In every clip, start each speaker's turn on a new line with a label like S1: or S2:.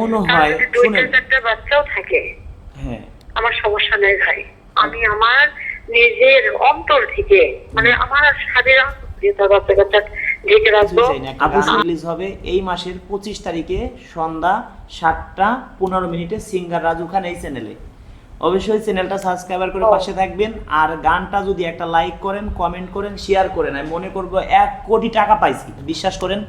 S1: মনে হয় শুনেন।
S2: চারটা বাচ্চাও থাকে।
S1: হ্যাঁ।
S2: আমার সমস্যা নেই ভাই। আমি আমার নিজের অন্তর থেকে মানে আমার
S1: রিলিজ হবে এই মাসের পঁচিশ তারিখে সন্ধ্যা সাতটা পনেরো মিনিটে সিঙ্গার রাজু খান এই চ্যানেলে। অবশ্যই চ্যানেলটা সাবস্ক্রাইবার করে পাশে থাকবেন আর গানটা যদি একটা লাইক করেন কমেন্ট করেন শেয়ার করেন আমি মনে করব এক কোটি টাকা পাইছি। বিশ্বাস করেন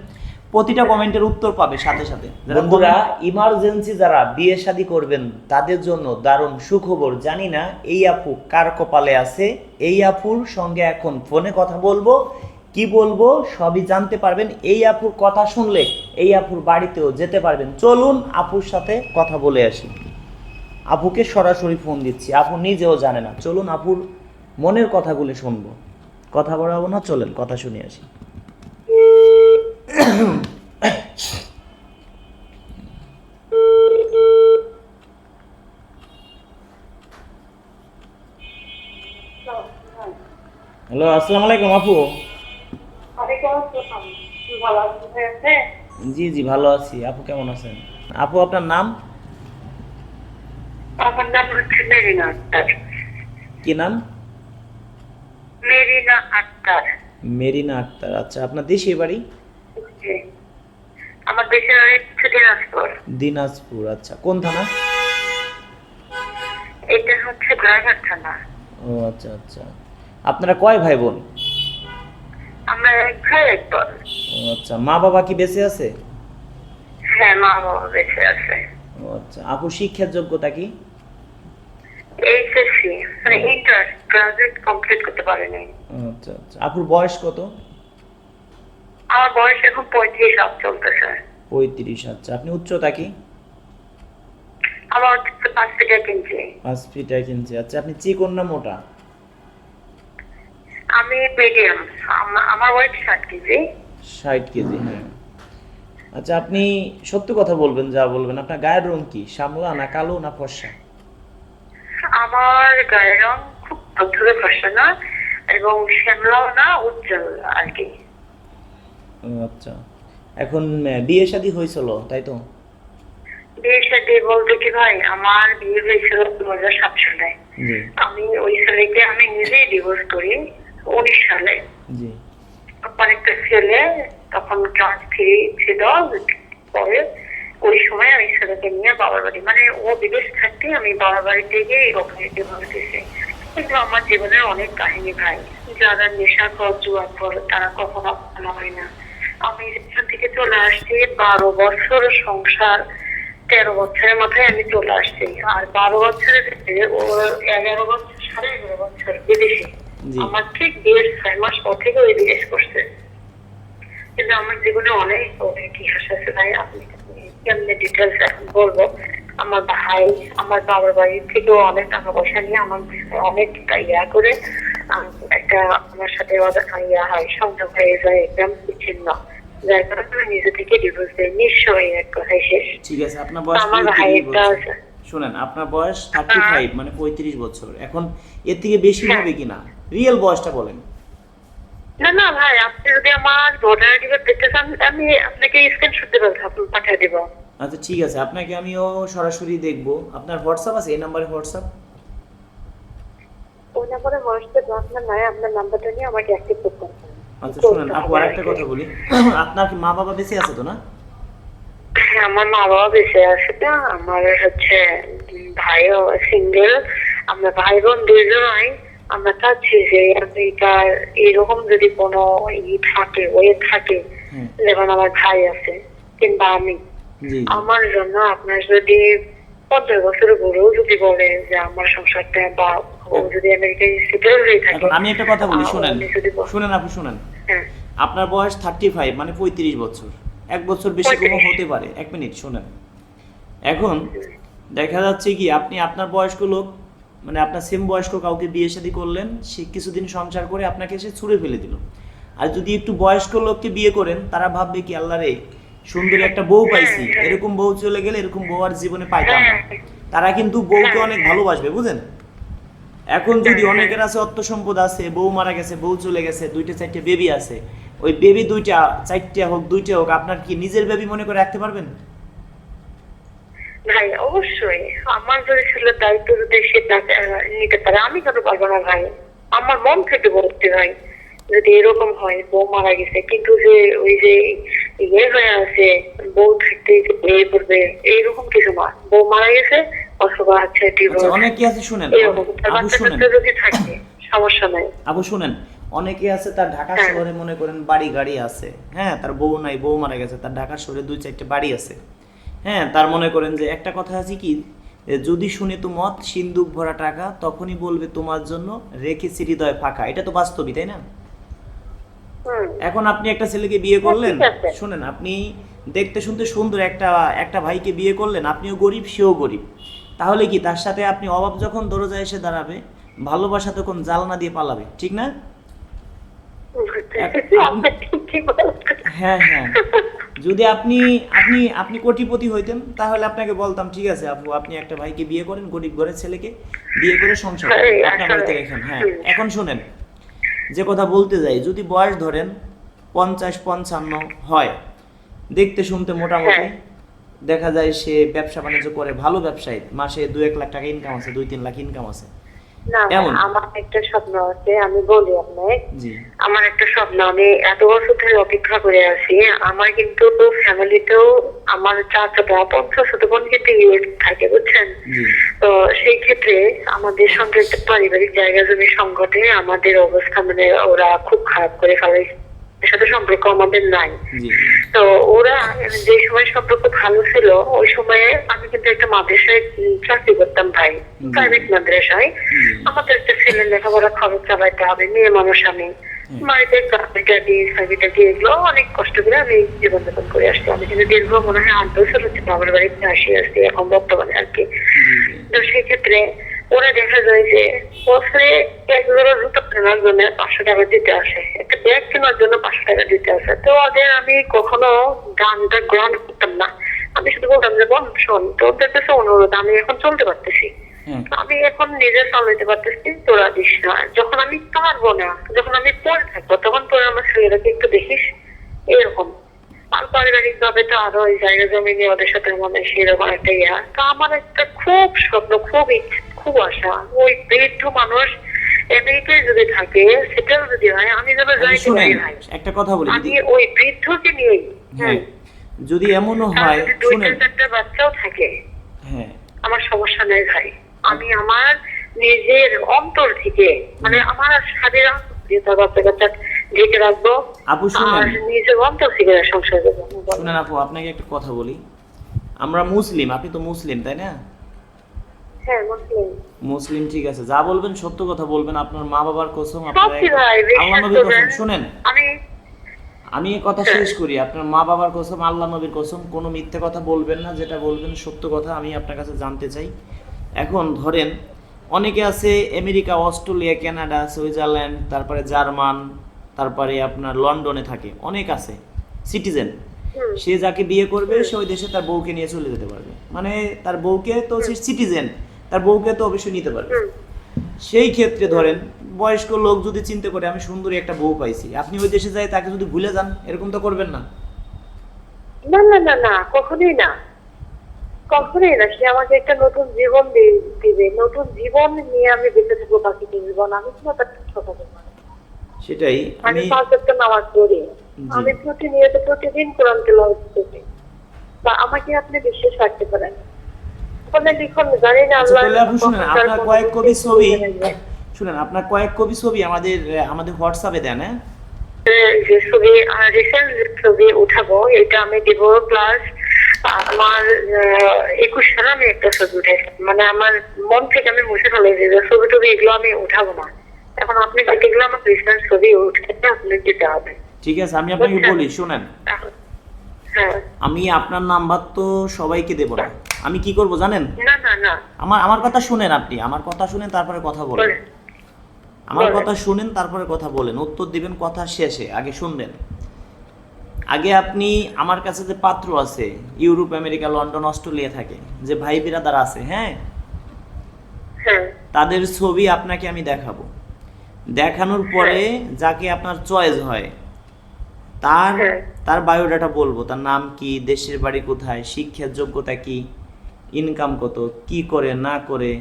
S1: প্রতিটা কমেন্টের উত্তর পাবে সাথে সাথে। বন্ধুরা ইমার্জেন্সি যারা বিয়ে শাদী করবেন তাদের জন্য দারুণ সুখবর। জানি না এই আপু কার কপালে আছে। এই আপুর সঙ্গে এখন ফোনে কথা বলব। কি বলব সবই জানতে পারবেন। এই আপুর কথা শুনলে এই আপুর বাড়িতেও যেতে পারবেন। চলুন আপুর সাথে কথা বলে আসি। আপুকে সরাসরি ফোন দিচ্ছি। আপু নিজেও জানে না। চলুন আপুর মনের কথাগুলি শুনব। কথা বলাবো না? চলেন কথা শুনে আসি। হ্যালো আসসালামু আলাইকুম আপু। জি জি ভালো আছি। আপু কেমন আছেন? আপু আপনার নাম?
S2: আমার নাম হচ্ছে মেরিনা আক্তার।
S1: কি নাম?
S2: মেরিনা আক্তার।
S1: মেরিনা আক্তার। আচ্ছা আপনার দেশে বাড়ি।
S2: আমার দেশের হচ্ছে দিনাজপুর।
S1: দিনাজপুর আচ্ছা। কোন থানা?
S2: এটা হচ্ছে থানা।
S1: ও আচ্ছা আচ্ছা। আপনারা কয় ভাই বোন
S2: আমরা এক ভাই এক বোন।
S1: আচ্ছা। মা বাবা কি বেঁচে আছে?
S2: হ্যাঁ মা বাবা বেঁচে আছে।
S1: ও আচ্ছা। আপু শিক্ষার যোগ্যতা কি?
S2: এইচএসসি মানে ইন্টার গ্রাজুয়েট কমপ্লিট করতে পারেনি।
S1: আচ্ছা আচ্ছা। আপুর বয়স কত?
S2: আমার বয়স এখন পঁয়ত্রিশ আপ চলতেছে।
S1: পঁয়ত্রিশ আচ্ছা। আপনি উচ্চতা কি?
S2: আমার পাঁচ ফিট এক ইঞ্চি।
S1: পাঁচ ফিট এক ইঞ্চি। আচ্ছা আপনি চিকন না মোটা?
S2: আমি মিডিয়াম আমার ওয়েট ষাট কেজি।
S1: ষাট কেজি হ্যাঁ। আচ্ছা আপনি সত্য কথা বলবেন যা বলবেন। আপনার গায়ের রং কি? শ্যামলা না কালো না ফর্সা?
S2: আমার গায়ের রং খুব ধরে ফসে না এবং শ্যামলাও না উজ্জ্বল আর কি।
S1: আচ্ছা। এখন বিয়ে শাদী হয়েছিল তাই তো?
S2: বিয়ে সাথে বলতে কি ভাই আমার বিয়ে হয়েছিল দু হাজার সাত সালে। আমি ওই ছেলেকে আমি নিজেই ডিভোর্স করি উনিশ সালে।
S1: জি।
S2: আমার একটা ছেলে তখন ক্লাস থ্রি ছিল পরে ওই সময় আমি ছেলেকে নিয়ে বাবার বাড়ি মানে ও বিদেশ থাকতে আমি বাবার বাড়ি থেকে ওখানে ডিভোর্স দিয়েছি। কিন্তু আমার জীবনের অনেক কাহিনী ভাই যারা নেশা কর জুয়া কর তারা কখনো হয় না। আমি এখান থেকে চলে আসছি বারো বছর সংসার তেরো বছরের মাথায় আমি চলে আসছি। আর বারো বছরের ভিতরে ও এগারো বছর সাড়ে এগারো বছর বিদেশে। আমার ঠিক বিয়ের ছয় মাস পর থেকে ওই বিদেশ করছে। কিন্তু আমার জীবনে অনেক অনেক ইতিহাস আছে ভাই। আপনি কেমনি ডিটেলস এখন বলব? আমার ভাই আমার বাবার বাড়ির থেকেও অনেক টাকা পয়সা নিয়ে আমার অনেক ইয়া করে একটা আমার সাথে ইয়া হয় সংযোগ হয়ে যায় একদম বিচ্ছিন্ন যার কারণে আমি নিজে থেকে ডিভোর্স দেয় নিশ্চয়ই এক কথাই শেষ
S1: ঠিক আছে আপনার বয়স
S2: আমার ভাই একটা আছে
S1: শুনেন আপনার বয়স থার্টি ফাইভ মানে পঁয়ত্রিশ বছর। এখন এর থেকে বেশি হবে কিনা? রিয়েল বয়সটা বলেন।
S2: না না ভাই আপনি যদি আমার ভোটার আইডি দেখতে চান আমি আপনাকে স্ক্রিনশট দেবো পাঠিয়ে দেবো।
S1: আচ্ছা ঠিক আছে আপনাকে আমিও সরাসরি দেখব। আপনার হোয়াটসঅ্যাপ আছে এই নাম্বারে হোয়াটসঅ্যাপ
S2: ওই নাম্বারে হোয়াটসঅ্যাপ আপনার নয় আপনার নাম্বারটা নিয়ে আমাকে অ্যাক্টিভ করতে হবে।
S1: আচ্ছা শুনেন আপু আর কথা বলি। আপনার কি মা বাবা বেঁচে আছে তো না?
S2: হ্যাঁ, আমার মা বাবা বেঁচে আছে আমার হচ্ছে ভাইও সিঙ্গেল আমরা ভাই বোন দুইজনই। আমরা চাচ্ছি যে আমেরিকার এরকম যদি কোনো ই থাকে ওয়ে থাকে যেমন আমার ভাই আছে কিংবা আমি। আমার জন্য আপনার যদি পঞ্চাশ বছরের বড়ও যদি বলে যে আমার সংসারটা বা ও যদি আমেরিকায় সেটেল হয়ে থাকে।
S1: আমি একটা কথা বলি শুনেন শুনেন আপু শুনেন।
S2: হ্যাঁ।
S1: আপনার বয়স থার্টি ফাইভ মানে পঁয়ত্রিশ বছর। এক বছর বেশি কমও হতে পারে। এক মিনিট শুনেন। এখন দেখা যাচ্ছে কি আপনি আপনার বয়স্ক লোক মানে আপনার সেম বয়স্ক কাউকে বিয়ে শাদী করলেন সে কিছুদিন সংসার করে আপনাকে সে ছুঁড়ে ফেলে দিল। আর যদি একটু বয়স্ক লোককে বিয়ে করেন তারা ভাববে কি আল্লাহ রে সুন্দর একটা বউ পাইছি। এরকম বউ চলে গেলে এরকম বউ আর জীবনে পাইতাম না। তারা কিন্তু বউকে অনেক ভালোবাসবে বুঝেন? এখন যদি অনেকের আছে অর্থ সম্পদ আছে বউ মারা গেছে বউ চলে গেছে দুইটা চারটে বেবি আছে ওই বেবি দুইটা চারটে হোক দুইটা হোক আপনার কি নিজের বেবি মনে করে রাখতে পারবেন?
S2: ভাই অবশ্যই। আমার যদি ছেলের দায়িত্ব যদি নিতে পারে আমি কেন পারব না ভাই? আমার মন থেকে বলতে ভাই যদি এরকম হয় বউ মারা গেছে কিন্তু যে ওই যে ইয়ে হয়ে আছে বউ থাকতে বিয়ে করবে এইরকম কিছু না। বউ মারা গেছে অথবা আছে
S1: আচ্ছা
S2: ডিভোর্স
S1: অনেকে আছে শুনেন আবু শুনেন।
S2: যদি থাকে সমস্যা নাই।
S1: আবু শুনেন অনেকে আছে তার ঢাকা
S2: হ্যাঁ।
S1: শহরে মনে করেন বাড়ি গাড়ি আছে। হ্যাঁ তার বউ নাই বউ মারা গেছে তার ঢাকা শহরে দুই চারটে বাড়ি আছে। হ্যাঁ তার মনে করেন যে একটা কথা আছে কি যদি শুনে তো মত সিন্দুক ভরা টাকা তখনই বলবে তোমার জন্য রেখেছি হৃদয় ফাঁকা। এটা তো বাস্তবই তাই না? এখন আপনি একটা ছেলেকে বিয়ে করলেন শুনেন আপনি দেখতে শুনতে সুন্দর একটা একটা ভাইকে বিয়ে করলেন আপনিও গরিব সেও গরিব। তাহলে কি তার সাথে আপনি অভাব যখন দরজায় এসে দাঁড়াবে ভালোবাসা তখন জ্বালনা দিয়ে পালাবে ঠিক না। হ্যাঁ হ্যাঁ। যদি আপনি আপনি আপনি কোটিপতি হইতেন তাহলে আপনাকে বলতাম ঠিক আছে আপু আপনি একটা ভাইকে বিয়ে করেন গরিব ঘরের ছেলেকে বিয়ে করে সংসার
S2: হ্যাঁ,
S1: আপনার বাড়িতে রেখেন হ্যাঁ। এখন শুনেন যে কথা বলতে যাই যদি বয়স ধরেন পঞ্চাশ পঞ্চান্ন হয় দেখতে শুনতে মোটামুটি
S2: হ্যাঁ।
S1: দেখা যায় সে ব্যবসা বাণিজ্য করে ভালো ব্যবসায়ী মাসে দু এক লাখ টাকা ইনকাম আছে দুই তিন লাখ ইনকাম আছে।
S2: না আমার একটা স্বপ্ন আছে আমি বলি আপনাকে। আমার একটা স্বপ্ন আমি এত বছর ধরে অপেক্ষা করে আছি আমার কিন্তু ফ্যামিলিতেও আমার চাচাটা পঞ্চাশ শত বোন কিন্তু ইউএস থাকে বুঝছেন? তো সেই ক্ষেত্রে আমাদের সঙ্গে একটা পারিবারিক জায়গা জমি সংকটে আমাদের অবস্থা মানে ওরা খুব খারাপ করে ফেলে এর সাথে সম্পর্ক আমাদের নাই। তো ওরা যে সময় সম্পর্ক ভালো ছিল ওই সময়ে আমি কিন্তু একটা মাদ্রাসায় চাকরি করতাম ভাই প্রাইভেট মাদ্রাসায়। আমাদের একটা ছেলে লেখাপড়া খরচ চালাইতে হবে মেয়ে মানুষ আমি। বাড়িতে চাকরিটা দিয়ে চাকরিটা দিয়ে এগুলো অনেক কষ্ট করে আমি জীবনযাপন করে আসছি আমি কিন্তু দীর্ঘ মনে হয় আট বছর হচ্ছে বাবার বাড়িতে আসি আসছি এখন বর্তমানে আর কি। তো সেক্ষেত্রে ওরা দেখা যায় যে বছরে এক জোড়া জুতো কেনার জন্য পাঁচশো টাকা দিতে আসে। একটা ব্যাগ কেনার জন্য পাঁচশো টাকা দিতে আসে। তো ওদের আমি কখনো গানটা গ্রহণ করতাম না। আমি শুধু বলতাম যে বোন শোন তোদের কাছে অনুরোধ আমি এখন চলতে পারতেছি। আমি এখন নিজে চালাতে পারতেছি তোরা দিস না। যখন আমি পারব না যখন আমি পরে থাকব তখন তোরা আমার ছেলেটাকে একটু দেখিস এরকম। আর পারিবারিক ভাবে তো আরও ওই জায়গা জমি নিয়ে ওদের সাথে আমাদের সেরকম একটা ইয়া। তা আমার একটা খুব স্বপ্ন খুব ইচ্ছে খুব আশা। ওই বৃদ্ধ মানুষ আমেরিকায় যদি থাকে সেটাও যদি হয় আমি যেন
S1: আচ্ছা, একটা কথা বলি
S2: আমি ওই বৃদ্ধকে নিয়েই
S1: হ্যাঁ যদি এমনও হয় শুনেন।
S2: চারটা বাচ্চাও থাকে
S1: হ্যাঁ।
S2: আমার সমস্যা নেই ভাই। আমি আমার নিজের অন্তর থেকে মানে আমার বাচ্চা কাচ্চা ঢেকে রাখব
S1: আপু শুনেন।
S2: নিজের অন্তর থেকে সংসার
S1: শুনেন আপু আপনাকে একটা কথা বলি। আমরা মুসলিম আপনি তো মুসলিম তাই না?
S2: হ্যাঁ মুসলিম।
S1: মুসলিম ঠিক আছে। যা বলবেন সত্য কথা বলবেন। আপনার মা বাবার কসম আপনার আল্লাহ নবীর কসম। শুনেন
S2: আমি
S1: আমি এই কথা শেষ করি। আপনার মা বাবার কসম আল্লাহ নবীর কসম কোনো মিথ্যে কথা বলবেন না। যেটা বলবেন সত্য কথা আমি আপনার কাছে জানতে চাই। এখন ধরেন অনেকে আছে আমেরিকা অস্ট্রেলিয়া কানাডা সুইজারল্যান্ড তারপরে জার্মান তারপরে আপনার লন্ডনে থাকে। অনেক আছে সিটিজেন। সে যাকে বিয়ে করবে সে ওই দেশে তার বউকে নিয়ে চলে যেতে পারবে। মানে তার বউকে তো সে সিটিজেন। তার বউকে তো অবশ্যই নিতে পারবে। সেই ক্ষেত্রে ধরেন বয়স্ক লোক যদি চিন্তা করে আমি সুন্দরী একটা বউ পাইছি আপনি ওই দেশে যাই তাকে যদি ভুলে যান এরকম তো করবেন না।
S2: না না না না কখনোই না। কখনোই না সে আমাকে একটা নতুন জীবন দিবে। নতুন জীবন নিয়ে আমি বেঁচে থাকব বাকি জীবন। আমি কোনো তার করব না।
S1: সেটাই
S2: আমি
S1: আমি
S2: পাঁচ একটা নামাজ পড়ি আমি প্রতিনিয়ত প্রতিদিন কোরআন তেলাওয়াত করি বা আমাকে আপনি বিশ্বাস রাখতে পারেন।
S1: আপনার কয়েক
S2: দিকে
S1: কবি ছবি শুনেন আপনার কয়েক কবি ছবি আমাদের আমাদের হোয়াটসঅ্যাপে দেন হ্যাঁ?
S2: যে ছবি রিসেন্ট ছবি উঠাবো এটা আমি দিব প্লাস আমার একুশ সালে আমি একটা ছবি উঠেছি মানে আমার মন থেকে আমি মুছে ফেলেছি যে ছবি টবি এগুলো আমি উঠাবো না। এখন আপনি যেগুলো আমার রিসেন্ট ছবি উঠে আপনি দিতে হবে।
S1: ঠিক আছে আমি আপনাকে বলি শুনেন। আমি আপনার নাম্বার তো সবাইকে দেব না। আমি কি করব জানেন?
S2: না না না।
S1: আমার আমার কথা শুনেন আপনি। আমার কথা শুনেন তারপরে কথা বলেন। আমার কথা শুনেন তারপরে কথা বলেন। উত্তর দিবেন কথা শেষে আগে শুনবেন। আগে আপনি আমার কাছে যে পাত্র আছে ইউরোপ আমেরিকা লন্ডন অস্ট্রেলিয়া থাকে যে ভাই বিরাদার আছে হ্যাঁ?
S2: হ্যাঁ।
S1: তাদের ছবি আপনাকে আমি দেখাবো। দেখানোর পরে যাকে আপনার চয়েস হয় তার। তার বায়োডাটা বলব তার নাম কি দেশের বাড়ি কোথায় শিক্ষার যোগ্যতা কি ইনকাম কত কি করে না করে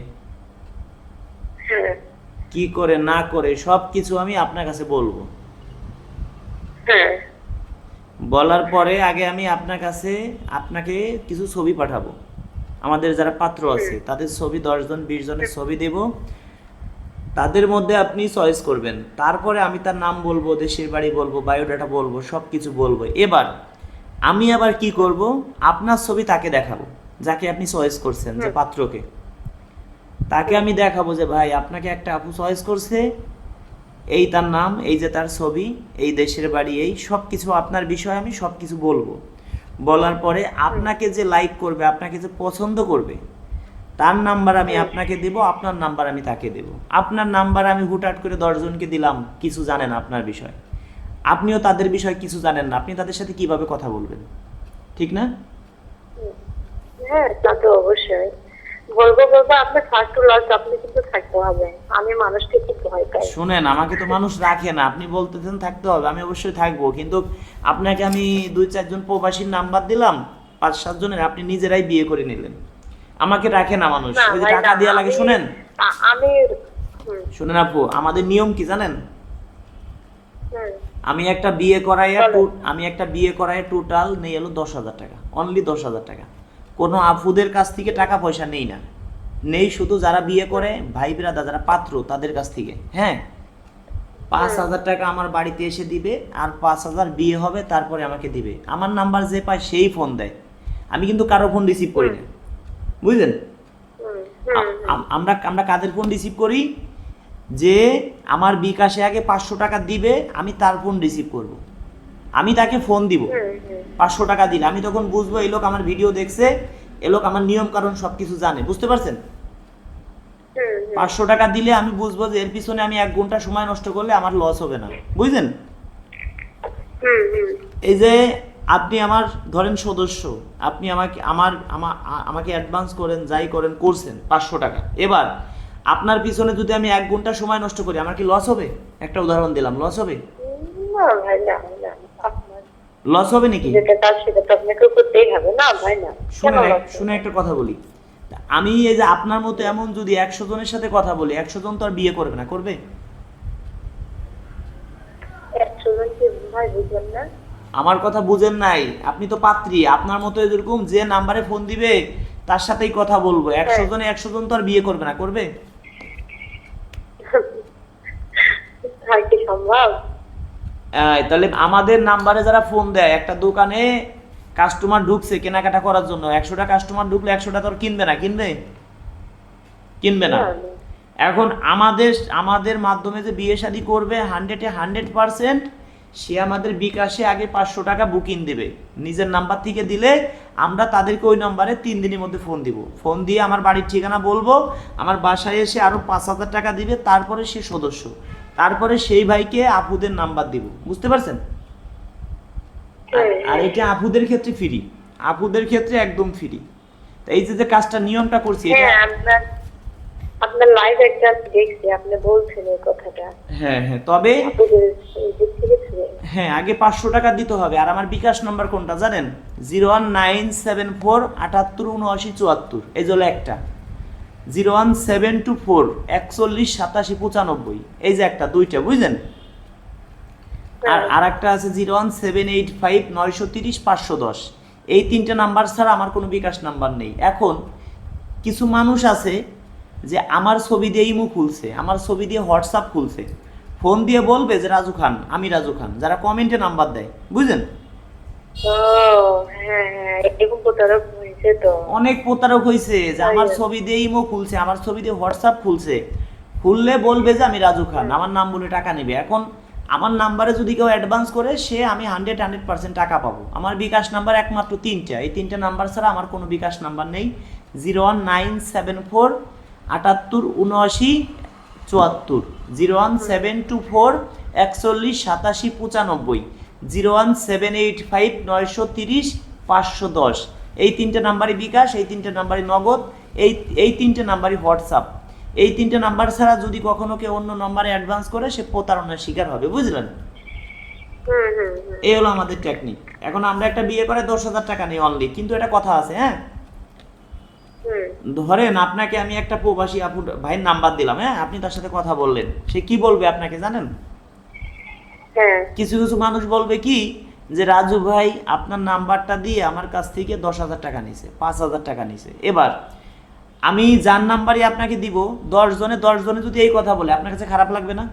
S1: কি করে না করে সব কিছু আমি আপনার কাছে বলব। বলার পরে আগে আমি আপনার কাছে আপনাকে কিছু ছবি পাঠাবো। আমাদের যারা পাত্র আছে তাদের ছবি দশজন বিশ জনের ছবি দেব। তাদের মধ্যে আপনি চয়েস করবেন। তারপরে আমি তার নাম বলব দেশের বাড়ি বলব বায়োডাটা বলব সব কিছু বলব। এবার আমি আবার কি করব? আপনার ছবি তাকে দেখাবো যাকে আপনি চয়েস করছেন যে পাত্রকে। তাকে আমি দেখাবো যে ভাই আপনাকে একটা আপু চয়েস করছে। এই তার নাম এই যে তার ছবি এই দেশের বাড়ি এই সব কিছু আপনার বিষয়ে আমি সব কিছু বলব। বলার পরে আপনাকে যে লাইক করবে আপনাকে যে পছন্দ করবে তার নাম্বার আমি আপনাকে দেব আপনার নাম্বার আমি তাকে দেব। আপনার নাম্বার আমি হুটহাট করে দশজনকে দিলাম কিছু জানেন আপনার বিষয়। আপনিও তাদের বিষয়ে কিছু জানেন না আপনি তাদের সাথে কীভাবে কথা বলবেন? ঠিক না?
S2: হ্যাঁ তা তো অবশ্যই। বলব বলব আপনার ফার্স্ট টু লাস্ট আপনি কিন্তু থাকতে হবে। আমি মানুষকে খুব ভয় পাই।
S1: শুনেন আমাকে তো মানুষ রাখে না। আপনি বলতেছেন থাকতে হবে আমি অবশ্যই থাকব। কিন্তু আপনাকে আমি দুই চারজন প্রবাসীর নাম্বার দিলাম পাঁচ সাতজনের আপনি নিজেরাই বিয়ে করে নিলেন। আমাকে রাখে না মানুষ? ওই যে টাকা দেওয়া লাগে শুনেন?
S2: আমি
S1: শুনেন আপু আমাদের নিয়ম কি জানেন? আমি একটা বিয়ে করাইয়া আমি একটা বিয়ে করাইয়া টোটাল নেই এলো দশ হাজার টাকা। অনলি দশ হাজার টাকা। কোনো আফুদের কাছ থেকে টাকা পয়সা নেই না। নেই শুধু যারা বিয়ে করে ভাই বিরাদা যারা পাত্র তাদের কাছ থেকে। হ্যাঁ? পাঁচ হাজার টাকা আমার বাড়িতে এসে দিবে আর পাঁচ হাজার বিয়ে হবে তারপরে আমাকে দিবে। আমার নাম্বার যে পায় সেই ফোন দেয়। আমি কিন্তু কারও ফোন রিসিভ করি না। বুঝলেন? আমরা আমরা কাদের ফোন রিসিভ করি? যে আমার বিকাশে আগে পাঁচশো টাকা দিবে আমি তার ফোন রিসিভ করব। আমি তাকে ফোন দিব। পাঁচশো টাকা দিলে। আমি তখন বুঝব এই লোক আমার ভিডিও দেখছে এ লোক আমার নিয়ম কারণ সব কিছু জানে। বুঝতে পারছেন। পাঁচশো টাকা দিলে আমি বুঝব যে এর পিছনে আমি এক ঘণ্টা সময় নষ্ট করলে আমার লস হবে না। বুঝলেন? এই যে আপনি আমার ধরেন সদস্য আপনি আমাকে আমার আমাকে অ্যাডভান্স করেন যাই করেন করছেন পাঁচশো টাকা। এবার আপনার পিছনে যদি আমি এক ঘণ্টা সময় নষ্ট করি আমার কি লস হবে? একটা উদাহরণ দিলাম লস হবে? লস হবে নাকি? শুনে একটা কথা বলি। আমি এই যে আপনার মতো এমন যদি একশো জনের সাথে কথা বলি একশো জন তো আর বিয়ে করবে না করবে?
S2: একশো জন কি ভাই বুঝলেন না?
S1: আমার কথা বুঝেন নাই। আপনি তো পাত্রী আপনার মতো এরকম যে নাম্বারে ফোন দিবে তার সাথেই কথা বলব। একশো জনে একশো জন তো আর বিয়ে করবে না করবে?
S2: হয়
S1: তাহলে আমাদের নাম্বারে যারা ফোন দেয় একটা দোকানে কাস্টমার ঢুকছে কেনাকাটা করার জন্য একশোটা কাস্টমার ঢুকলে একশোটা তো আর কিনবে না কিনবে? কিনবে না।
S2: না।
S1: এখন আমাদের আমাদের মাধ্যমে যে বিয়ে শাদী করবে হান্ড্রেডে হান্ড্রেড পারসেন্ট সে আমাদের বিকাশে আগে পাঁচশো টাকা বুকিং দেবে। নিজের নাম্বার থেকে দিলে আমরা তাদেরকে ওই নাম্বারে তিন দিনের মধ্যে ফোন দিব। ফোন দিয়ে আমার বাড়ির ঠিকানা বলব, আমার বাসায় এসে আরও পাঁচ হাজার টাকা দিবে, তারপরে সে সদস্য। তারপরে সেই ভাইকে আপুদের নাম্বার দিব। বুঝতে পারছেন? আর- এটা আপুদের ক্ষেত্রে ফ্রি আপুদের ক্ষেত্রে একদম ফ্রি এই যে যে কাজটা, নিয়মটা করছি, এটা
S2: হ্যাঁ আপনার লাইভ একটা দেখছি আপনি বলছেন এই কথাটা।
S1: হ্যাঁ হ্যাঁ তবে হ্যাঁ আগে পাঁচশো টাকা দিতে হবে। আর আমার বিকাশ নাম্বার কোনটা জানেন? Zero one nine seven four আটাত্তর উনআশি চুয়াত্তর। এই হলো একটা। Zero one seven two four একচল্লিশ সাতাশি পঁচানব্বই। এই যে একটা দুইটা বুঝলেন? আর আর একটা আছে zero one seven eight five নয়শো তিরিশ পাঁচশো দশ। এই তিনটে নাম্বার ছাড়া আমার কোনো বিকাশ নাম্বার নেই। এখন কিছু মানুষ আছে যে আমার ছবি দিয়ে ইমু খুলছে আমার ছবি দিয়ে হোয়াটসঅ্যাপ খুলছে। ফোন দিয়ে বলবে যে রাজু খান আমি রাজু খান। যারা কমেন্টে নাম্বার দেয় বুঝলেন?
S2: হ্যাঁ হ্যাঁ
S1: অনেক প্রতারক হয়েছে যে আমার ছবি দিয়ে ইমো খুলছে আমার ছবি দিয়ে হোয়াটসঅ্যাপ খুলছে। খুললে বলবে যে আমি রাজু খান আমার নাম বলে টাকা নেবে। এখন আমার নাম্বারে যদি কেউ অ্যাডভান্স করে সে আমি হান্ড্রেড হান্ড্রেড পার্সেন্ট টাকা পাবো। আমার বিকাশ নাম্বার একমাত্র তিনটা। এই তিনটে নাম্বার ছাড়া আমার কোনো বিকাশ নাম্বার নেই। Zero one nine seven four আটাত্তর উনআশি চুয়াত্তর। Zero one seven two four একচল্লিশ সাতাশি পঁচানব্বই। Zero one seven eight five নয়শো তিরিশ পাঁচশো দশ। এই তিনটে নাম্বারই বিকাশ এই তিনটে নাম্বারই নগদ এই এই তিনটে নাম্বারই হোয়াটসঅ্যাপ। এই তিনটে নাম্বার ছাড়া যদি কখনো কেউ অন্য নাম্বারে অ্যাডভান্স করে সে প্রতারণার শিকার হবে বুঝলেন? এই হলো আমাদের টেকনিক। এখন আমরা একটা বিয়ে করে দশ হাজার টাকা নিই অনলি কিন্তু এটা কথা আছে হ্যাঁ? ধরেন আপনাকে আমি একটা প্রবাসী আপু ভাইয়ের নাম্বার দিলাম হ্যাঁ? আপনি তার সাথে কথা বললেন। সে কি বলবে আপনাকে জানেন?
S2: হ্যাঁ।
S1: কিছু কিছু মানুষ বলবে কি যে রাজু ভাই আপনার নাম্বারটা দিয়ে আমার কাছ থেকে দশ হাজার টাকা নিছে পাঁচ হাজার টাকা নিছে। এবার আমি যার নাম্বারই আপনাকে দিব দশ জনে দশ জনে যদি এই কথা বলে আপনার কাছে খারাপ লাগবে না?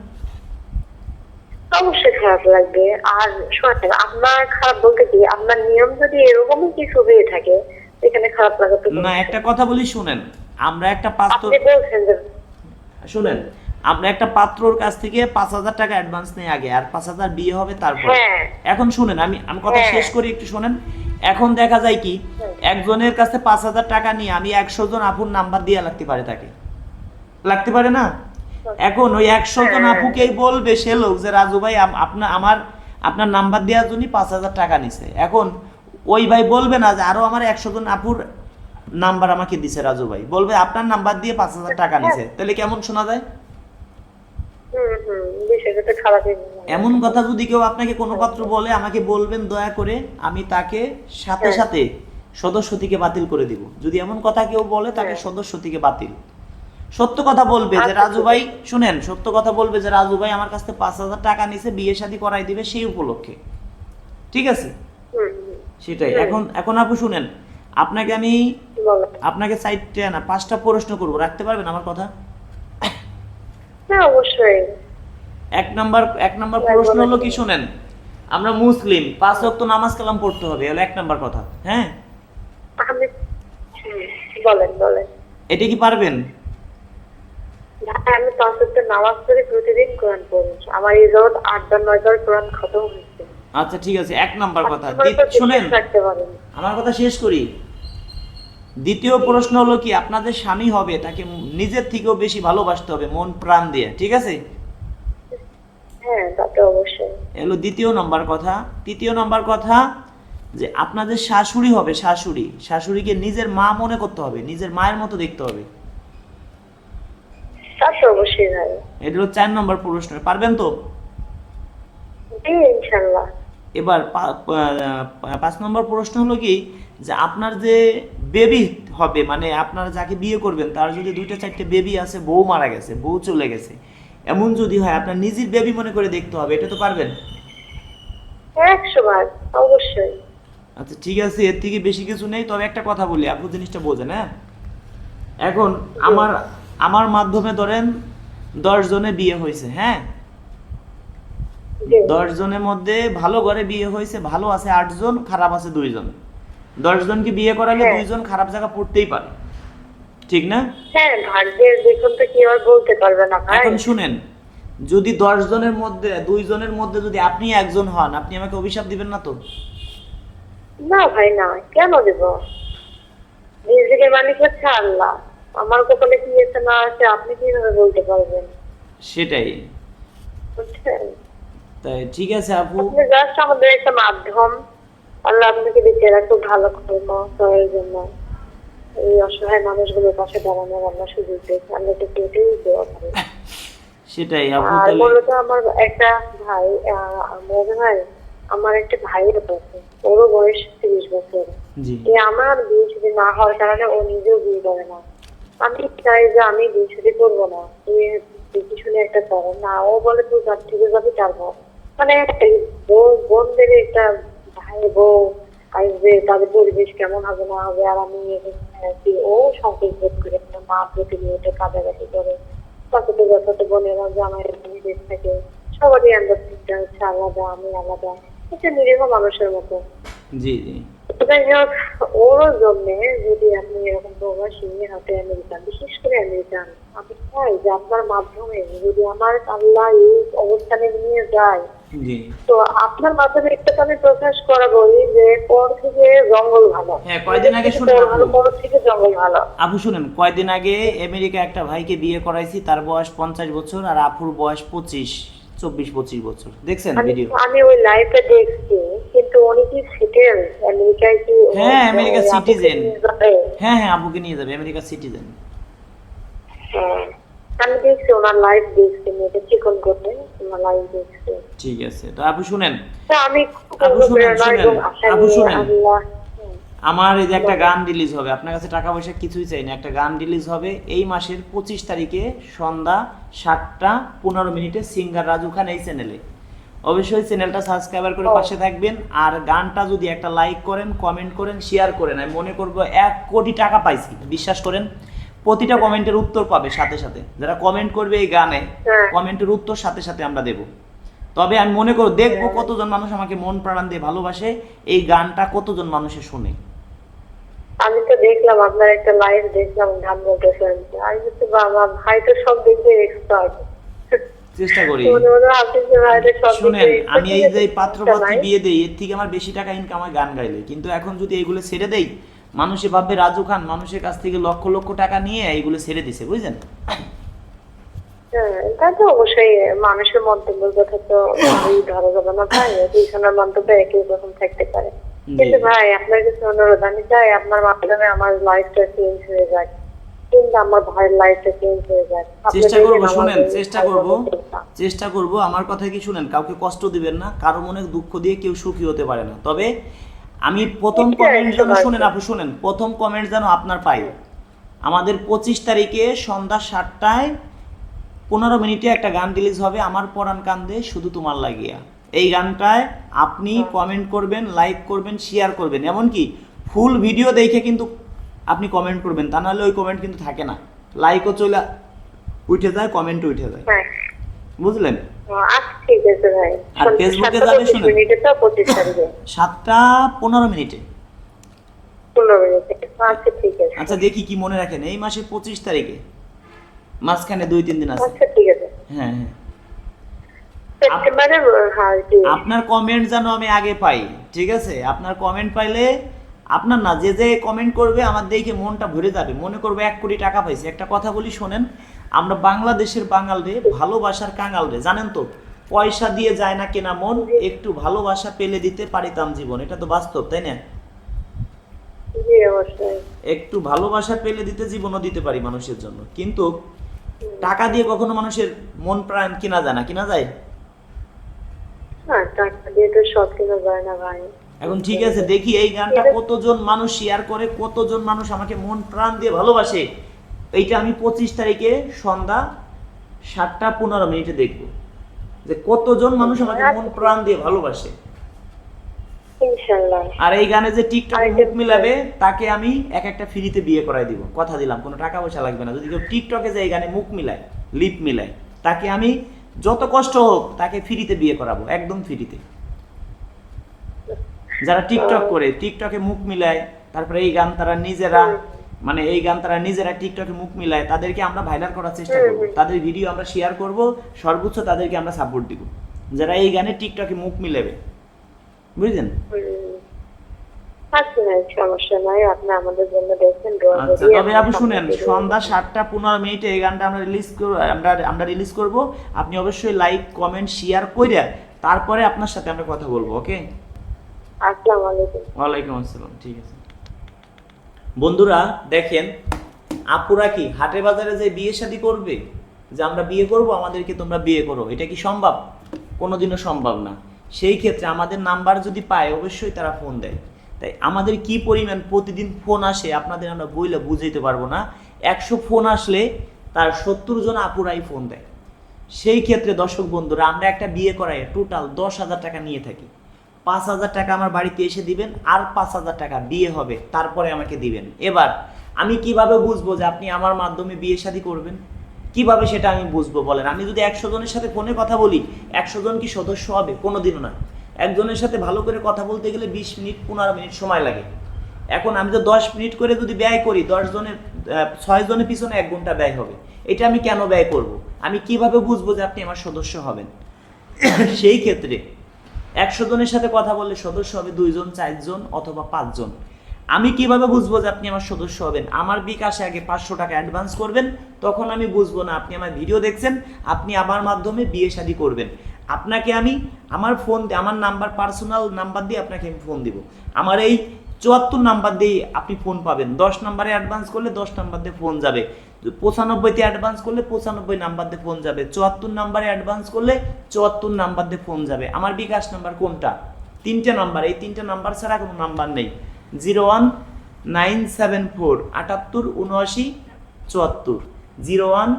S2: অবশ্যই খারাপ লাগবে। আর শোনেন আপনার খারাপ বলতে কি আপনার নিয়ম যদি এরকমই কিছু হয়ে থাকে এখানে খারাপ লাগা তো
S1: না একটা কথা বলি শুনেন আমরা একটা পাত্র শুনেন আমরা একটা পাত্রর কাছ থেকে পাঁচ হাজার টাকা অ্যাডভান্স নেই আগে আর পাঁচ হাজার বিয়ে হবে তারপর।
S2: হ্যাঁ।
S1: এখন শুনেন আমি আমি কথা
S2: হ্যাঁ।
S1: শেষ করি একটু শুনেন। এখন দেখা যায় কি একজনের কাছে পাঁচ হাজার টাকা নিয়ে আমি একশো জন আপুর নাম্বার দিয়ে লাগতে পারে তাকে। লাগতে পারে না? এখন ওই একশো জন
S2: হ্যাঁ।
S1: আপুকেই বলবে সে লোক যে রাজু ভাই আপনার আমার আপনার নাম্বার দেওয়ার জন্যই পাঁচ হাজার টাকা নিছে। এখন ওই ভাই বলবে না যে আরও আমার একশো জন আপুর নাম্বার আমাকে দিছে রাজু ভাই। বলবে আপনার নাম্বার দিয়ে পাঁচ হাজার টাকা নিছে। তাহলে কেমন শোনা যায়? এমন কথা যদি কেউ আপনাকে কোনো পাত্র বলে আমাকে বলবেন দয়া করে আমি তাকে সাথে
S2: হ্যাঁ।
S1: সাথে সদস্য থেকে বাতিল করে দিব। যদি এমন কথা কেউ বলে তাকে
S2: হ্যাঁ।
S1: সদস্য থেকে বাতিল। সত্য কথা বলবে যে
S2: আচ্ছা,
S1: রাজু ভাই শুনেন সত্য কথা বলবে যে রাজু ভাই আমার কাছ থেকে পাঁচ হাজার টাকা নিছে বিয়ে শাদী করাই দিবে সেই উপলক্ষে। ঠিক আছে? সেটাই। এখন এখন আপু শুনেন আপনাকে আমি আপনাকে চারটে না পাঁচটা প্রশ্ন করব। রাখতে পারবেন আমার কথা?
S2: হ্যাঁ অবশ্যই।
S1: এক নাম্বার এক নাম্বার
S2: হ্যাঁ,
S1: প্রশ্ন হলো কি শুনেন? আমরা মুসলিম পাঁচ ওয়াক্ত নামাজ কালাম পড়তে হবে হলো এক নাম্বার কথা। হ্যাঁ?
S2: আমি বলেন বলেন।
S1: এটা কি পারবেন?
S2: আমি পাঁচ ওয়াক্ত নামাজ পড়ে প্রতিদিন কোরআন পড়ি। আমার এই জগৎ আটটা নয়টার কোরআন খতম হয়েছে।
S1: আচ্ছা ঠিক আছে এক নাম্বার কথা।
S2: তো বিশ্বাস
S1: শুনেন আমার কথা শেষ করি। দ্বিতীয় প্রশ্ন হলো কি আপনাদের স্বামী হবে তাকে নিজের থেকেও বেশি ভালোবাসতে হবে মন প্রাণ দিয়ে ঠিক আছে?
S2: হ্যাঁ
S1: এলো দ্বিতীয় নম্বর কথা। তৃতীয় নম্বর কথা যে আপনাদের শাশুড়ি হবে শাশুড়ি। শাশুড়িকে নিজের মা মনে করতে হবে নিজের মায়ের মতো দেখতে হবে। এটা হলো চার নম্বর প্রশ্ন পারবেন তো?
S2: ইনশাল্লাহ।
S1: এবার পাঁচ নম্বর প্রশ্ন হলো কি যে আপনার যে বেবি হবে মানে আপনারা যাকে বিয়ে করবেন তার যদি দুইটা চারটে বেবি আছে বউ মারা গেছে বউ চলে গেছে এমন যদি হয় আপনার নিজের বেবি মনে করে দেখতে হবে এটা তো পারবেন?
S2: অবশ্যই।
S1: আচ্ছা ঠিক আছে এর থেকে বেশি কিছু নেই তবে একটা কথা বলি আপনি জিনিসটা বোঝেন হ্যাঁ? এখন আমার আমার মাধ্যমে ধরেন দশ জনে বিয়ে হয়েছে হ্যাঁ? দশ জনের মধ্যে ভালো ঘরে বিয়ে হয়েছে ভালো আছে আটজন খারাপ আছে দুইজন। দশ জনকে বিয়ে করালে
S2: হ্যাঁ।
S1: দুইজন খারাপ জায়গা পড়তেই পারে। ঠিক না?
S2: হ্যাঁ ভাগ্যের দেখুন তো কি আর বলতে পারবে না ভাই।
S1: এখন শুনেন যদি দশ জনের মধ্যে দুইজনের মধ্যে যদি আপনি একজন হন আপনি আমাকে অভিশাপ দিবেন না তো?
S2: না ভাই না। কেন দেব? রিজিকের মালিক হচ্ছে আল্লাহ। আমার কপালে কি আছে না আছে আপনি কীভাবে বলতে পারবেন?
S1: সেটাই।
S2: বুঝছেন?
S1: তাই ঠিক আছে আপু।
S2: জাস্ট আমাদের একটা মাধ্যম। আল্লাহ আপনাকে বেঁচে ভালো জন্য। এই অসহায় মানুষগুলোর পাশে দাঁড়ানোর আমরা সুযোগ দিয়েছি আমরা একটু কেটেই দেওয়া পারি
S1: সেটাই আপু
S2: আর মূলত আমার একটা ভাই মনে হয় আমার একটা ভাইয়ের আছে ওরও বয়স তিরিশ বছর। যে আমার বিয়ে যদি না হওয়ার কারণে ও নিজেও বিয়ে করে না। আমি চাই যে আমি বিয়ে শাদী করব না। তুই দেখে শুনে একটা করো না ও বলে তুই ঘর থেকে যাবি তার মানে বোনদের একটা ভাই বউ আসবে তাদের পরিবেশ কেমন হবে না হবে আর আমি ও সংকোচ বোধ করে একটা মা প্রতিনিয়ত কাটাকাটি করে। তাকে তো যথাযথ বোনেরা যে আমার থাকে। সবারই আন্ডারস্ট্যান্ডিংটা হচ্ছে আলাদা আমি আলাদা। এটা নিরীহ মানুষের মতো।
S1: জি জি।
S2: যাই হোক ওর জন্য যদি আপনি এরকম প্রবাসী হাতে আমেরিকান বিশেষ করে আমেরিকান আমি চাই যে আপনার মাধ্যমে যদি আমার আল্লাহ এই অবস্থানে নিয়ে যায় তো আপনার মাধ্যমে একটা আমি প্রকাশ করাবোই যে পর থেকে জঙ্গল ভালো।
S1: হ্যাঁ, কয়দিন আগে শুনলাম
S2: পর থেকে জঙ্গল ভালো।
S1: আপু শুনেন কয়দিন আগে আমেরিকা একটা ভাইকে বিয়ে করাইছি তার বয়স পঞ্চাশ বছর আর আপুর বয়স পঁচিশ চব্বিশ পঁচিশ বছর। দেখছেন ভিডিও
S2: আমি ওই লাইভটা দেখছি কিন্তু উনি কি সেটেল আমেরিকায় কি
S1: হ্যাঁ, আমেরিকা
S2: যাবে?
S1: হ্যাঁ হ্যাঁ আপুকে নিয়ে যাবে আমেরিকা সিটিজেন
S2: হ্যাঁ। আমি দেখছি ওনার লাইভ দেখছি মেয়েটা চিকন করতে ওনার লাইভ দেখছি।
S1: ঠিক আছে তো আপু শুনেন।
S2: আমি
S1: আপু শুনেন, আপু শুনেন। আমার এই যে একটা গান রিলিজ হবে আপনার কাছে টাকা পয়সা কিছুই চাই না একটা গান রিলিজ হবে এই মাসের পঁচিশ তারিখে সন্ধ্যা সাতটা পনেরো মিনিটে সিঙ্গার রাজু খান এই চ্যানেলে অবশ্যই চ্যানেলটা সাবস্ক্রাইবার করে পাশে থাকবেন আর গানটা যদি একটা লাইক করেন কমেন্ট করেন শেয়ার করেন আমি মনে করব এক কোটি টাকা পাইছি। বিশ্বাস করেন প্রতিটা কমেন্টের উত্তর পাবে সাথে সাথে। যারা কমেন্ট করবে এই গানে
S2: হ্যাঁ।
S1: কমেন্টের উত্তর সাথে সাথে আমরা দেব। তবে আমি মনে করব দেখব কতজন মানুষ আমাকে মন প্রাণ দিয়ে ভালোবাসে এই গানটা কতজন মানুষে শুনে।
S2: আমি তো দেখলাম আপনার একটা লাইভ দেখলাম গান বলতেছেন। আমি বলছি বাবা ভাই তো সব দিক দিয়ে এক্সপার্ট
S1: চেষ্টা করি। শুনেন আমি এই যে
S2: আছে,
S1: বিয়ে দেই এর থেকে আমার বেশি টাকা ইনকাম হয় গান গাইলে। কিন্তু এখন যদি এইগুলো ছেড়ে দেই মানুষে ভাববে রাজু খান মানুষের কাছ থেকে লক্ষ লক্ষ টাকা নিয়ে এইগুলো ছেড়ে দিছে বুঝলেন?
S2: হ্যাঁ তা তো অবশ্যই মানুষের মন্তব্যের কথা তো ধরা যাবে না ভাই দুইজনের মন্তব্য একই রকম থাকতে পারে। কিন্তু ভাই আপনার কাছে অনুরোধ আমি চাই আপনার মাধ্যমে আমার লাইফটা চেঞ্জ যাক। কিন্তু আমার ভাইয়ের লাইফটা চেঞ্জ যাক। আপনি
S1: চেষ্টা করব শুনেন চেষ্টা করব।
S2: চেষ্টা।
S1: চেষ্টা করব আমার কথা কি শুনেন কাউকে কষ্ট দিবেন না কারও মনে দুঃখ দিয়ে কেউ সুখী হতে পারে না। তবে আমি প্রথম কমেন্ট যেন শুনেন আপনি শুনেন। প্রথম কমেন্ট যেন আপনার পাই। আমাদের পঁচিশ তারিখে সন্ধ্যা সাতটায় পনেরো মিনিটে একটা গান রিলিজ হবে আমার পরাণ কান্দে শুধু তোমার লাগিয়া। এই গানটায় আপনি কমেন্ট করবেন লাইক করবেন শেয়ার করবেন। এমনকি ফুল ভিডিও দেখে কিন্তু আপনি কমেন্ট করবেন। তা নাহলে ওই কমেন্ট কিন্তু থাকে না। লাইকও চলে উঠে যায় কমেন্টও উঠে যায়।
S2: হ্যাঁ।
S1: বুঝলেন?
S2: আচ্ছা ঠিক আছে ভাই।
S1: আর ফেসবুকে যাবে
S2: পঁচিশ মিনিটে তো তারিখে।
S1: মিনিটে।
S2: আচ্ছা ঠিক আছে।
S1: আচ্ছা দেখি কি মনে রাখেন। এই মাসের পঁচিশ তারিখে। মাঝখানে দুই তিন দিন আছে।
S2: আচ্ছা ঠিক আছে।
S1: হ্যাঁ হ্যাঁ।
S2: হ্যাঁ
S1: আপনার কমেন্ট যেন আমি আগে পাই ঠিক আছে? আপনার কমেন্ট পাইলে আপনার না যে যে কমেন্ট করবে আমার দেখে মনটা ভরে যাবে। মনে করবে এক কোটি টাকা পাইছে। একটা কথা বলি শোনেন। আমরা বাংলাদেশের বাঙাল রে ভালোবাসার কাঙাল রে। জানেন তো পয়সা দিয়ে যায় না কেনা মন একটু ভালোবাসা পেলে দিতে পারিতাম জীবন। এটা তো বাস্তব তাই না? একটু ভালোবাসা পেলে দিতে জীবনও দিতে পারি মানুষের জন্য। কিন্তু টাকা দিয়ে কখনো মানুষের মন প্রাণ কিনা যায় না কিনা যায়?
S2: হ্যাঁ
S1: এখন ঠিক আছে দেখি এই গানটা কতজন মানুষ শেয়ার করে কতজন মানুষ আমাকে মন প্রাণ দিয়ে ভালোবাসে? এইটা আমি পঁচিশ তারিখে সন্ধ্যা সাতটা পনেরো মিনিটে দেখব যে কতজন মানুষ আমাকে মন প্রাণ দিয়ে ভালোবাসে। আর এই গানে যে টিকটকে মুখ মিলাবে তাকে আমি এক একটা ফ্রিতে বিয়ে করাই দিব। কথা দিলাম কোনো টাকা পয়সা লাগবে না। যদি কেউ টিকটকে যে এই গানে মুখ মিলায় লিপ মিলায় তাকে আমি যত কষ্ট হোক তাকে ফ্রিতে বিয়ে করাবো একদম ফ্রিতে। যারা টিকটক করে টিকটকে মুখ মিলায় তারপরে এই গান তারা নিজেরা মানে এই গান তারা নিজেরা টিকটকে মুখ মিলায় তাদেরকে আমরা ভাইরাল করার চেষ্টা করব। তাদের ভিডিও আমরা শেয়ার করব সর্বোচ্চ তাদেরকে আমরা সাপোর্ট দিব। যারা এই গানে টিকটকে মুখ মিলাবে। বুঝলেন।
S2: আচ্ছা
S1: আচ্ছা তবে আপনি শুনেন সন্ধ্যা সাতটা পনেরো মিনিটে এই গানটা আমরা রিলিজ করব আমরা আমরা রিলিজ করব। আপনি অবশ্যই লাইক কমেন্ট শেয়ার করে তারপরে আপনার সাথে আমরা কথা বলব ওকে
S2: আসসালামু আলাইকুম।
S1: ওয়ালাইকুম আসসালাম ঠিক আছে। বন্ধুরা, দেখেন, আপুরা কি হাটে বাজারে যে বিয়ে শাদী করবে, যে আমরা বিয়ে করব, আমাদেরকে তোমরা বিয়ে করো, এটা কি সম্ভব? কোনোদিনও সম্ভব না। সেই ক্ষেত্রে আমাদের নাম্বার যদি পায়, অবশ্যই তারা ফোন দেয়। তাই আমাদের কি পরিমাণ প্রতিদিন ফোন আসে, আপনাদের আমরা বইলে বুঝাইতে পারব না। একশো ফোন আসলে তার সত্তর জন আপুরাই ফোন দেয়। সেই ক্ষেত্রে দর্শক বন্ধুরা, আমরা একটা বিয়ে করাই টোটাল দশ হাজার টাকা নিয়ে থাকি। পাঁচ হাজার টাকা আমার বাড়িতে এসে দিবেন আর পাঁচ হাজার টাকা বিয়ে হবে, তারপরে আমাকে দিবেন। এবার, আমি কীভাবে বুঝব যে আপনি আমার মাধ্যমে বিয়ে শাদী করবেন? কীভাবে সেটা আমি বুঝব বলেন? আমি যদি একশো জনের সাথে ফোনে কথা বলি, একশো জন কি সদস্য হবে? কোনোদিনও না। একজনের সাথে ভালো করে কথা বলতে গেলে বিশ মিনিট, পনেরো মিনিট সময় লাগে। এখন আমি তো দশ মিনিট করে যদি ব্যয় করি, দশ জনের ছয় জনের পিছনে এক ঘণ্টা ব্যয় হবে। এটা আমি কেন ব্যয় করব? আমি কীভাবে বুঝব যে আপনি আমার সদস্য হবেন? সেই ক্ষেত্রে একশো জনের সাথে কথা বললে সদস্য হবে দুইজন, চারজন অথবা পাঁচজন। আমি কীভাবে বুঝব যে আপনি আমার সদস্য হবেন? আমার বিকাশে আগে পাঁচশো টাকা অ্যাডভান্স করবেন, তখন আমি বুঝব না, আপনি আমার ভিডিও দেখছেন, আপনি আমার মাধ্যমে বিয়ে শাদী করবেন। আপনাকে আমি আমার ফোন আমার নাম্বার পার্সোনাল নাম্বার দিয়ে আপনাকে আমি ফোন দিব। আমার এই চুয়াত্তর নাম্বার দিয়ে আপনি ফোন পাবেন। দশ নাম্বারে অ্যাডভান্স করলে দশ নাম্বার দিয়ে ফোন যাবে। পঁচানব্বইতে অ্যাডভান্স করলে পঁচানব্বই নাম্বার দিয়ে ফোন যাবে। চুয়াত্তর নাম্বারে অ্যাডভান্স করলে চুয়াত্তর নাম্বার দিয়ে ফোন যাবে। আমার বিকাশ নাম্বার কোনটা? তিনটে নাম্বার এই তিনটে নাম্বার ছাড়া কোনো নাম্বার নেই। Zero one nine seven four আটাত্তর উনআশি চুয়াত্তর। Zero one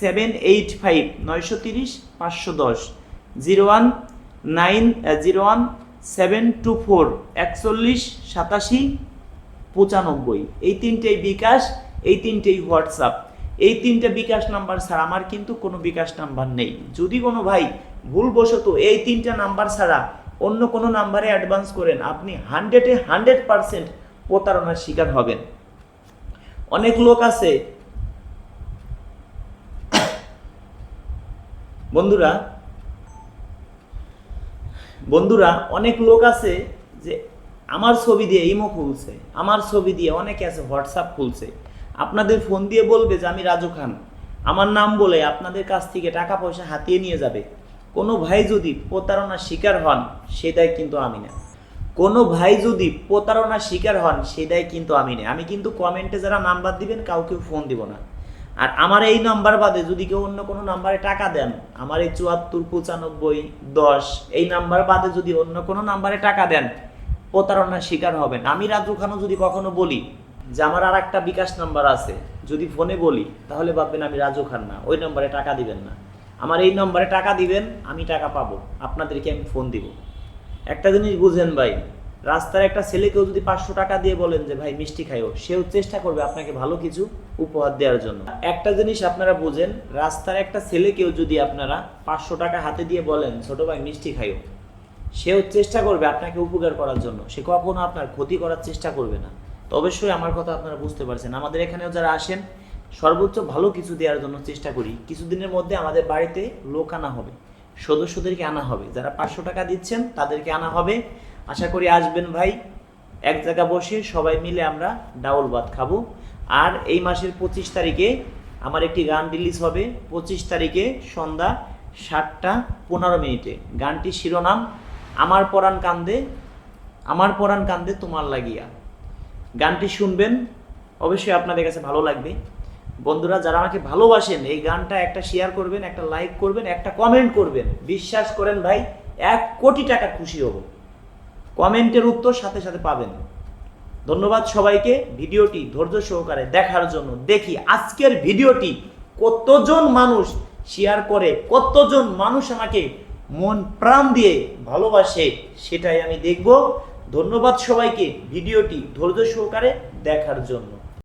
S1: seven eight five নয়শো তিরিশ পাঁচশো দশ। Zero one nine zero one seven two four একচল্লিশ সাতাশি পঁচানব্বই। এই তিনটেই বিকাশ। এই তিনটেই হোয়াটসঅ্যাপ। এই তিনটে বিকাশ নাম্বার ছাড়া আমার কিন্তু কোনো বিকাশ নাম্বার নেই। যদি কোনো ভাই ভুলবশত এই তিনটা নাম্বার ছাড়া অন্য কোনো নাম্বারে অ্যাডভান্স করেন, আপনি হান্ড্রেডে হান্ড্রেড পারসেন্ট প্রতারণার শিকার হবেন। অনেক লোক আছে, বন্ধুরা বন্ধুরা, অনেক লোক আছে যে আমার ছবি দিয়ে ইমো খুলছে, আমার ছবি দিয়ে অনেকে আছে হোয়াটসঅ্যাপ খুলছে। আপনাদের ফোন দিয়ে বলবে যে, আমি রাজু খান। আমার নাম বলে আপনাদের কাছ থেকে টাকা পয়সা হাতিয়ে নিয়ে যাবে। কোনো ভাই যদি প্রতারণার শিকার হন সেটাই কিন্তু আমি না। কোনো ভাই যদি প্রতারণার শিকার হন সেটাই কিন্তু আমি না। আমি কিন্তু কমেন্টে যারা নাম্বার দিবেন কাউকে ফোন দিব না। আর আমার এই নাম্বার বাদে যদি কেউ অন্য কোনো নাম্বারে টাকা দেন, আমার এই চুয়াত্তর, পঁচানব্বই, দশ, এই নাম্বার বাদে যদি অন্য কোনো নাম্বারে টাকা দেন, প্রতারণার শিকার হবেন। আমি রাজু খানও যদি কখনো বলি যে আমার আর একটা বিকাশ নাম্বার আছে, যদি ফোনে বলি, তাহলে ভাববেন আমি রাজু খান না, ওই নম্বরে টাকা দিবেন না। আমার এই নম্বরে টাকা দিবেন, আমি টাকা পাবো, আপনাদেরকে আমি ফোন দিব। একটা জিনিস বুঝেন ভাই, রাস্তার একটা ছেলেকেও যদি পাঁচশো টাকা দিয়ে বলেন যে, ভাই, মিষ্টি খাইও, সেও চেষ্টা করবে আপনাকে ভালো কিছু উপহার দেওয়ার জন্য। একটা জিনিস আপনারা বুঝেন, রাস্তার একটা ছেলেকেও যদি আপনারা পাঁচশো টাকা হাতে দিয়ে বলেন, ছোট ভাই, মিষ্টি খাইও, সেও চেষ্টা করবে আপনাকে উপকার করার জন্য। সে কখনো আপনার ক্ষতি করার চেষ্টা করবে না। তো অবশ্যই আমার কথা আপনারা বুঝতে পারছেন। আমাদের এখানেও যারা আসেন, সর্বোচ্চ ভালো কিছু দেওয়ার জন্য চেষ্টা করি। কিছুদিনের মধ্যে আমাদের বাড়িতে লোক আনা হবে, সদস্যদেরকে আনা হবে। যারা পাঁচশো টাকা দিচ্ছেন, তাদেরকে আনা হবে। আশা করি আসবেন ভাই। এক জায়গা বসে সবাই মিলে আমরা ডাউল ভাত খাব। আর এই মাসের পঁচিশ তারিখে আমার একটি গান রিলিজ হবে। পঁচিশ তারিখে সন্ধ্যা সাতটা পনেরো মিনিটে। গানটির শিরোনাম, আমার পরাণ কান্দে, আমার পরাণ কান্দে তোমার লাগিয়া। গানটি শুনবেন, অবশ্যই আপনাদের কাছে ভালো লাগবে। বন্ধুরা, যারা আমাকে ভালোবাসেন, এই গানটা একটা শেয়ার করবেন, একটা লাইক করবেন, একটা কমেন্ট করবেন। বিশ্বাস করেন ভাই, এক কোটি টাকা খুশি হব। কমেন্টের উত্তর সাথে সাথে পাবেন। ধন্যবাদ সবাইকে। ভিডিওটি ধৈর্য সহকারে দেখার জন্য দেখি আজকের ভিডিওটি কতজন মানুষ শেয়ার করে, কতজন মানুষ আমাকে মন প্রাণ দিয়ে ভালোবাসে, সেটাই আমি দেখব। ধন্যবাদ সবাইকে ভিডিওটি ধৈর্য সহকারে দেখার জন্য।